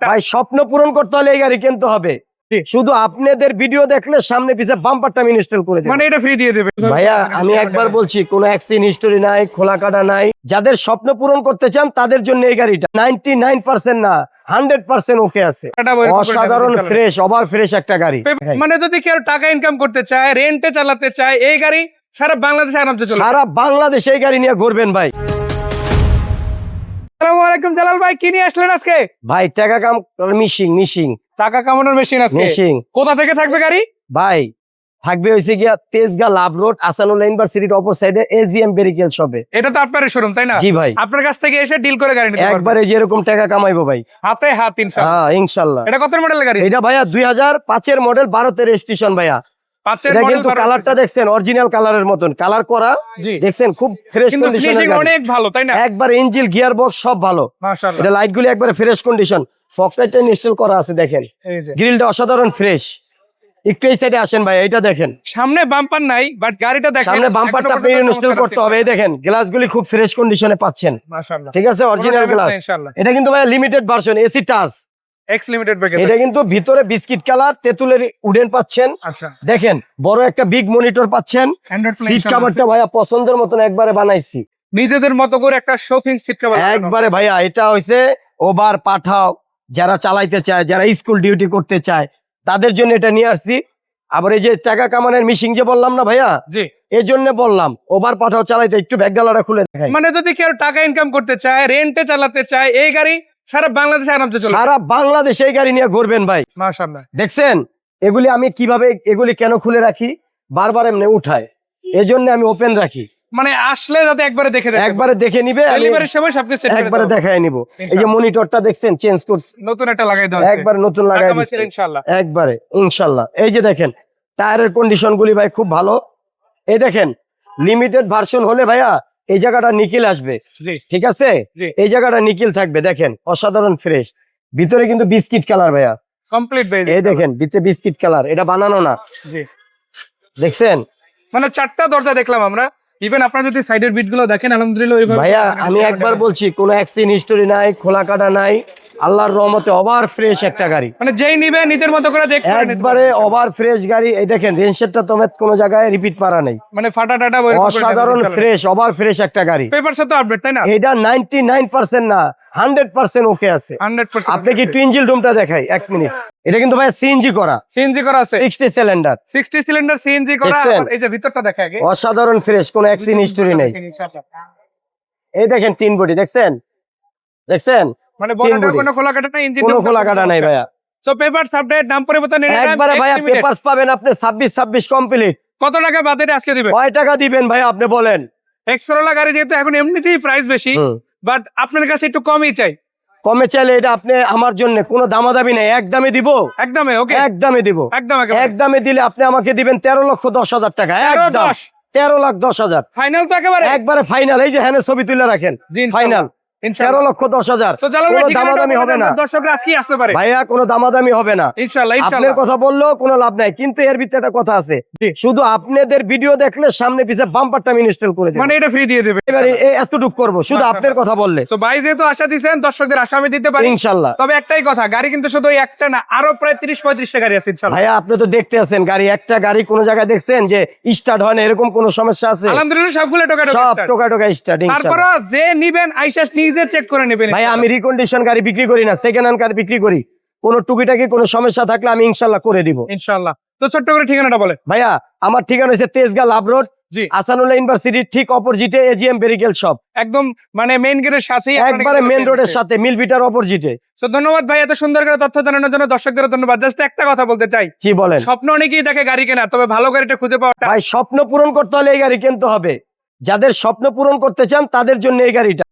ভাই স্বপ্ন পূরণ করতে হলে এই গাড়ি কিনতে হবে। শুধু আপনাদের ভিডিও দেখলে সামনে পিছে বাম্পারটা আমি ইনস্টল করে দেব। মানে এটা ফ্রি দিয়ে দেবে। ভাইয়া আমি একবার বলছি কোন অ্যাক্সিডেন্ট হিস্টোরি নাই খোলা কাটা নাই। যাদের স্বপ্ন পূরণ করতে চান তাদের জন্য এই গাড়িটা। নাইনটি নাইন পার্সেন্ট না হান্ড্রেড পার্সেন্ট ওকে আছে। অসাধারণ ফ্রেশ ওভার ফ্রেশ একটা গাড়ি। মানে যদি কেউ টাকা ইনকাম করতে চায় রেন্টে চালাতে চায় এই গাড়ি সারা বাংলাদেশে আরামসে চলে সারা বাংলাদেশ এই গাড়ি নিয়ে ঘুরবেন ভাই। আলাইকুম জালাল ভাই কি নিয়ে আসলেন আজকে? ভাই টাকা কাম মিশিং মিশিং টাকা কামানোর মেশিন আজকে? মিশিং কোথা থেকে থাকবে গাড়ি? ভাই থাকবে হয়েছে গিয়া তেজগা লাভ রোড আসানুল্লাহ ইউনিভার্সিটির অপর সাইডে এজিএম বেরিকেল শপে এটা তো আপনার শোরুম তাই না? জি ভাই। আপনার কাছ থেকে এসে ডিল করে গাড়ি নিতে পারবে একবারে যেরকম টাকা কামাইবো ভাই। হাতে হাত ইনশাআল্লাহ হ্যাঁ ইনশাল্লাহ। এটা কত মডেলের গাড়ি? এটা ভাইয়া দুই হাজার পাঁচের মডেল ভারতের রেজিস্ট্রেশন ভাইয়া। এটা কিন্তু কালারটা দেখছেন অরিজিনাল কালারের মতন। কালার করা দেখছেন খুব ফ্রেশ কিন্তু অনেক ভালো তাই না? একবার ইঞ্জিল গিয়ার বক্স সব ভালো। এটা লাইট গুলি একবারে ফ্রেশ কন্ডিশন ফকলাইটটা ইনস্টল করা আছে দেখেন। গ্রিলটা অসাধারণ ফ্রেশ একটু এই সাইডে আসেন ভাই এটা দেখেন। সামনে বাম্পার নাই বাট গাড়িটা দেখেন। সামনে বাম্পারটা আপনি ইনস্টল করতে হবে এই দেখেন গ্লাসগুলি খুব ফ্রেশ কন্ডিশনে পাচ্ছেন। ঠিক আছে অরিজিনাল গ্লাস এটা কিন্তু ভাই limited version AC touch X limited package এটা কিন্তু ভিতরে বিস্কিট কালার তেঁতুলের উডেন পাচ্ছেন। আচ্ছা। দেখেন বড় একটা বিগ মনিটর পাচ্ছেন। সিট কাভারটা ভাইয়া পছন্দের মতন একবারে বানাইছি। নিজেদের মতো করে একটা শৌখিন সিট কভার একবারে ভাইয়া এটা হইছে ওভার পাঠাও। যারা চালাইতে চায় যারা স্কুল ডিউটি করতে চায় তাদের জন্য এটা নিয়ে আসছি। আবার এই যে টাকা কামানের মিশিং যে বললাম না ভাইয়া? জি। এই জন্য বললাম ওভার পাঠাও চালাইতে একটু ব্যাগডালাটা খুলে দেখাই। মানে যদি কেউ টাকা ইনকাম করতে চায় রেন্টে চালাতে চায় এই গাড়ি সারা বাংলাদেশে আরামসে চলে সারা বাংলাদেশ এই গাড়ি নিয়ে ঘুরবেন ভাই। মাশাআল্লাহ। দেখছেন? এগুলি আমি কীভাবে এগুলি কেন খুলে রাখি? বারবার এমনি উঠায়। এই জন্য আমি ওপেন রাখি। মানে আসলে যাতে একবারে দেখে একবারে দেখে নিবে ডেলিভারির সময় সবকিছু সেট একবারে দেখায় নিব। এই যে মনিটরটা দেখছেন চেঞ্জ করছি। নতুন একটা লাগাই আছে একবারে নতুন লাগাই বাঁচিয়ে ইনশাআল্লাহ। একবারে ইনশাল্লাহ এই যে দেখেন টায়ারের কন্ডিশন গুলি ভাই খুব ভালো। এই দেখেন লিমিটেড ভার্সন হলে ভাইয়া এই জায়গাটা নিকিল আসবে ঠিক আছে? এই জায়গাটা নিকিল থাকবে দেখেন অসাধারণ ফ্রেশ ভিতরে কিন্তু বিস্কিট কালার ভাইয়া। কমপ্লিট ভাই। এই দেখেন ভিতরে বিস্কিট কালার এটা বানানো না। দেখছেন? মানে চারটা দরজা দেখলাম আমরা। ইভেন আপনারা যদি সাইডের বিটগুলো দেখেন আলহামদুলিল্লাহ ভাইয়া আমি একবার বলছি কোনো অ্যাক্সিডেন্ট হিস্টোরি নাই খোলা কাটা নাই। আল্লাহর রহমতে ওভার ফ্রেশ একটা গাড়ি। মানে যেই নিবে নিজের মতো করে দেখতে একবারে ওভার ফ্রেশ গাড়ি এই দেখেন রেঞ্জেরটা তোমার কোনো জায়গায় রিপিট মারা নেই। মানে ফাটা টাটা অসাধারণ ফ্রেশ ওভার ফ্রেশ একটা গাড়ি। পেপার সাথে আপডেট তাই না? এটা নাইনটি নাইন পার্সেন্ট না হান্ড্রেড পার্সেন্ট ওকে আছে। হান্ড্রেড আপনি কি টুইঞ্জিল রুমটা দেখাই এক মিনিট এটা কিন্তু ভাই সিএনজি করা। সিএনজি করা আছে। Sixty cylinder sixty cylinder CNG করা? এই যে ভিতরটা দেখা আগে। অসাধারণ ফ্রেশ কোনো অ্যাক্সিডেন্ট হিস্টরি নেই। এই দেখেন তিন বডি দেখছেন? দেখছেন? মানে body। কোনো খোলা কাটা নাই ইঞ্জিন কোনো খোলা কাটা নাই ভাইয়া। সো পেপার আপডেট নাম পরিবর্তন একবারে ভাইয়া পেপারস পাবেন আপনি ছাব্বিশ ছাব্বিশ কমপ্লিট কত টাকা বাজেটে আজকে দিবে কয় টাকা দিবেন ভাই আপনি বলেন। গাড়ি যেহেতু এখন এমনিতেই প্রাইস বেশি বাট আপনার কাছে একটু কমই চাই। কমে চাইলে এটা আপনি আমার জন্য কোনো দামাদামি নেই এক দামে দিব। একদমই ওকে এক দামে দিব। একদম এক দামে দিলে আপনি আমাকে দিবেন তেরো লক্ষ দশ হাজার টাকা একদম। তেরো লাখ দশ হাজার। ফাইনাল তো একেবারে? একবারে ফাইনাল এই যে হ্যাঁ ছবি তুলে রাখেন ফাইনাল তেরো লক্ষ দশ হাজার। তো জালাল ভাই কোনো দামাদামি হবে না। দর্শকরা আজকে আসতে পারে। ভাইয়া কোনো দামাদামি হবে না। আপনার কথা বললেও কোনো লাভ নাই কিন্তু এর ভিতরে একটা কথা আছে। শুধু আপনাদের ভিডিও দেখলে সামনে পিছে বাম্পারটা আমি ইনস্টল করে দেবো। মানে এটা ফ্রি দিয়ে দেবে। এবারে এতটুক করব শুধু আপনার কথা বললে। তো ভাই যেহেতু আশা দিচ্ছেন দর্শকদের আশা আমি দিতে পারি। ইনশাল্লাহ। তবে একটাই কথা গাড়ি কিন্তু শুধু একটা না আরও প্রায় তিরিশ পঁয়ত্রিশটা গাড়ি আছে ভাইয়া আপনি তো দেখতে আছেন গাড়ি একটা গাড়ি কোন জায়গায় দেখছেন যে স্টার্ট হয় না এরকম কোন সমস্যা আছে? আলহামদুলিল্লাহ সবগুলো টোকা সব টোকা টোকা স্টার্ট তারপর যে নিবেন আইসাস নিজে চেক করে নেবেন। ভাই আমি রিকন্ডিশন গাড়ি বিক্রি করি না সেকেন্ড হ্যান্ড গাড়ি বিক্রি করি। কোনো টুকিটাকি কোনো সমস্যা থাকলে আমি ইনশাল্লাহ করে দিব। ইনশাআল্লাহ তো ছোট্ট করে ঠিকানাটা বলে ভাইয়া আমার ঠিকানা হচ্ছে তেজগা লাভ রোড আসানুল্লাহ ইউনিভার্সিটির ঠিক অপোজিটে এজিএম বেরিকেল শপ একদম মানে মেইন গেটের সাথেই একবারে কিন্তু রোডের সাথে মিল অপোজিটে তো ধন্যবাদ ভাই এত সুন্দর করে তথ্য জানানোর জন্য দর্শকদের ধন্যবাদ। জাস্ট একটা কথা বলতে চাই। জি বলেন। স্বপ্ন অনেকেই দেখে গাড়ি কেনা তবে ভালো গাড়িটা খুঁজে পাওয়া ভাই স্বপ্ন পূরণ করতে হলে এই গাড়ি কিনতে হবে। যাদের স্বপ্ন পূরণ করতে চান তাদের জন্য এই গাড়িটা।